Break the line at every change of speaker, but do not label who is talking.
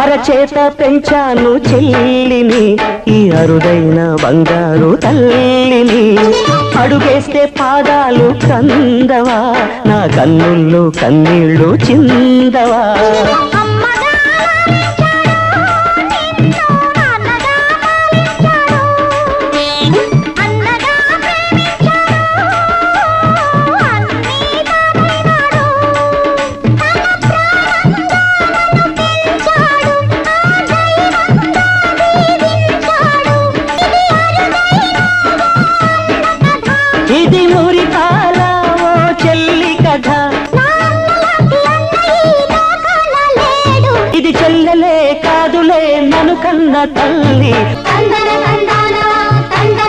అరచేత పెంచాను చెల్లిని ఈ అరుదైన బంగారు తల్లిని. అడుగేస్తే పాదాలు కందవా నా కన్నుల్లో కన్నీళ్ళు చిందవా.
ఇది
మురిపాల ఓ చెల్లి కథ. ఇది చెల్లెలే కాదులే నన్ను కన్న తల్లి